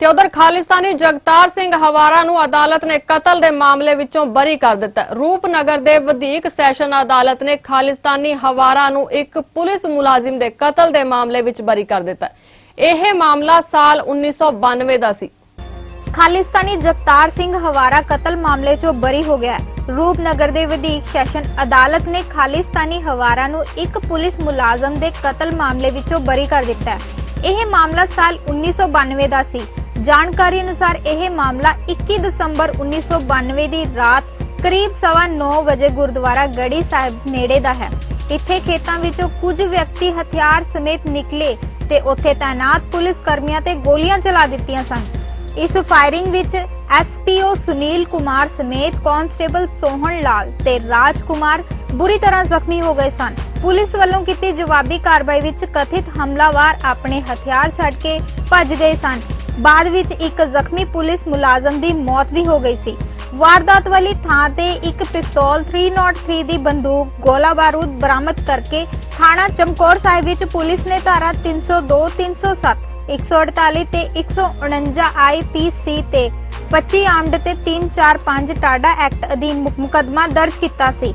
ਤੇ ਉਧਰ ਖਾਲਿਸਤਾਨੀ ਜਗਤਾਰ ਸਿੰਘ ਹਵਾਰਾ ਨੂੰ ਅਦਾਲਤ ਨੇ ਕਤਲ ਦੇ ਮਾਮਲੇ ਵਿੱਚੋਂ ਬਰੀ ਕਰ ਦਿੱਤਾ ਰੂਪਨਗਰ ਦੇ ਵਧੀਕ ਸੈਸ਼ਨ ਅਦਾਲਤ ਨੇ ਖਾਲਿਸਤਾਨੀ ਹਵਾਰਾ ਨੂੰ ਇੱਕ ਪੁਲਿਸ ਮੁਲਾਜ਼ਮ ਦੇ ਕਤਲ ਦੇ ਮਾਮਲੇ ਵਿੱਚ ਬਰੀ ਕਰ ਦਿੱਤਾ ਇਹ ਮਾਮਲਾ ਸਾਲ 1992 ਦਾ ਸੀ। ਖਾਲਿਸਤਾਨੀ ਜਗਤਾਰ ਸਿੰਘ ਹਵਾਰਾ ਕਤਲ ਮਾਮਲੇ 'ਚੋਂ ਬਰੀ ਹੋ ਗਿਆ ਰੂਪਨਗਰ ਦੇ ਵਧੀਕ ਸੈਸ਼ਨ ਅਦਾਲਤ ਨੇ ਖਾਲਿਸਤਾਨੀ ਹਵਾਰਾ ਨੂੰ ਇੱਕ ਪੁਲਿਸ ਮੁਲਾਜ਼ਮ ਦੇ ਕਤਲ ਮਾਮਲੇ ਵਿੱਚੋਂ ਬਰੀ ਕਰ ਦਿੱਤਾ ਇਹ ਮਾਮਲਾ ਸਾਲ 1992 ਦਾ ਸੀ। ਜਾਣਕਾਰੀ ਅਨੁਸਾਰ ਇਹ ਮਾਮਲਾ 21 ਦਸੰਬਰ 1992 ਦੀ ਰਾਤ ਕਰੀਬ 9:30 ਵਜੇ ਗੁਰਦੁਆਰਾ ਗੜੀ ਸਾਹਿਬ ਨੇੜੇ ਦਾ ਹੈ। ਇੱਥੇ ਖੇਤਾਂ ਵਿੱਚੋਂ ਕੁਝ ਵਿਅਕਤੀ ਹਥਿਆਰ ਸਮੇਤ ਨਿਕਲੇ ਤੇ ਉੱਥੇ ਤਾਇਨਾਤ ਪੁਲਿਸ ਕਰਮੀਆਂ ਤੇ ਗੋਲੀਆਂ ਚਲਾ ਦਿੱਤੀਆਂ ਸਨ। ਇਸ ਫਾਇਰਿੰਗ ਵਿੱਚ ਐਸਪੀਓ ਸੁਨੀਲ ਕੁਮਾਰ ਸਮੇਤ ਕਾਂਸਟੇਬਲ ਸੋਹਣ ਲਾਲ ਤੇ ਰਾਜ ਕੁਮਾਰ ਬੁਰੀ ਤਰ੍ਹਾਂ ਜ਼ਖਮੀ ਹੋ ਗਏ ਸਨ। ਪੁਲਿਸ ਵੱਲੋਂ ਕੀਤੀ ਜਵਾਬੀ ਕਾਰਵਾਈ ਵਿੱਚ ਕਥਿਤ ਹਮਲਾਵਰ ਆਪਣੇ ਹਥਿਆਰ ਛੱਡ ਕੇ ਭੱਜ ਗਏ ਸਨ। ਬਾਅਦ ਵਿੱਚ ਇੱਕ ਜ਼ਖਮੀ ਪੁਲਿਸ ਮੁਲਾਜ਼ਮ ਦੀ ਮੌਤ ਵੀ ਹੋ ਗਈ ਸੀ। ਵਾਰਦਾਤ ਵਾਲੀ ਥਾਂ ਤੇ ਇੱਕ ਪਿਸਤੌਲ 303 ਦੀ ਬੰਦੂਕ ਗੋਲਾ ਬਾਰੂਦ ਬਰਾਮਦ ਕਰਕੇ ਥਾਣਾ ਚਮਕੌਰ ਸਾਹਿਬ ਵਿੱਚ ਪੁਲਿਸ ਨੇ ਧਾਰਾ 302 307 148 ਤੇ 149 ਆਈਪੀਸੀ ਤੇ 25 ਆਮਡ ਤੇ 345 ਟਾਡਾ ਐਕਟ ਅਧੀਨ ਮੁਕ- ਮੁਕੱਦਮਾ ਦਰਜ ਕੀਤਾ ਸੀ।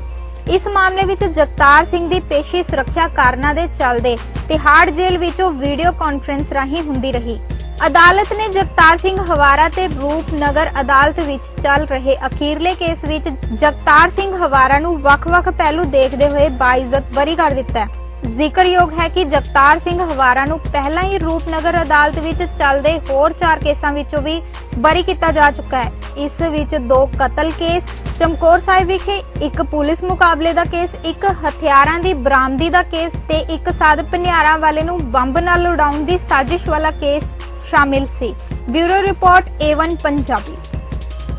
ਇਸ ਮਾਮਲੇ ਵਿੱਚ ਜਗਤਾਰ ਸਿੰਘ ਦੀ ਪੇਸ਼ੀ ਸੁਰੱਖਿਆ ਕਾਰਨਾਂ ਦੇ ਚੱਲਦੇ ਤਿਹਾੜ ਜੇਲ੍ਹ ਵਿੱਚੋਂ ਵੀਡੀਓ ਕਾਨਫਰੰਸ ਰਾਹੀਂ ਹੁੰਦੀ ਰਹੀ। ਅਦਾਲਤ ਨੇ ਜਗਤਾਰ ਸਿੰਘ ਹਵਾਰਾ ਤੇ ਰੂਪਨਗਰ ਅਦਾਲਤ ਵਿੱਚ ਚੱਲ ਰਹੇ ਅਖੀਰਲੇ ਕੇਸ ਵਿੱਚ ਜਗਤਾਰ ਸਿੰਘ ਹਵਾਰਾ ਨੂੰ ਵੱਖ-ਵੱਖ ਪਹਿਲੂ ਦੇਖਦੇ ਹੋਏ ਬਾਇਜ਼ਤ ਬਰੀ ਕਰ ਦਿੱਤਾ ਹੈ। ਜ਼ਿਕਰਯੋਗ ਹੈ ਕਿ ਜਗਤਾਰ ਸਿੰਘ ਹਵਾਰਾ ਨੂੰ ਪਹਿਲਾਂ ਹੀ ਰੂਪਨਗਰ ਅਦਾਲਤ ਵਿੱਚ ਚੱਲਦੇ ਹੋਰ ਚਾਰ ਕੇਸਾਂ ਵਿੱਚੋਂ ਵੀ ਬਰੀ ਕੀਤਾ ਜਾ ਚੁੱਕਾ ਹੈ। ਇਸ ਵਿੱਚ ਦੋ ਕਤਲ ਕੇਸ, ਚਮਕੌਰ ਸਾਹਿਬ ਵਿਖੇ ਇੱਕ ਪੁਲਿਸ ਮੁਕਾਬਲੇ ਦਾ ਕੇਸ, ਇੱਕ ਹਥਿਆਰਾਂ ਦੀ ਬਰਾਮਦੀ ਦਾ ਕੇਸ ਤੇ ਇੱਕ ਸਾਧ ਭਨਿਆਰਾਂ ਵਾਲੇ ਨੂੰ ਬੰਬ ਨਾਲ ਉਡਾਉਣ ਦੀ ਸਾਜ਼ਿਸ਼ ਵਾਲਾ ਕੇਸ ਸ਼ਾਮਿਲ ਸੀ। Bureau report A1 Punjabi.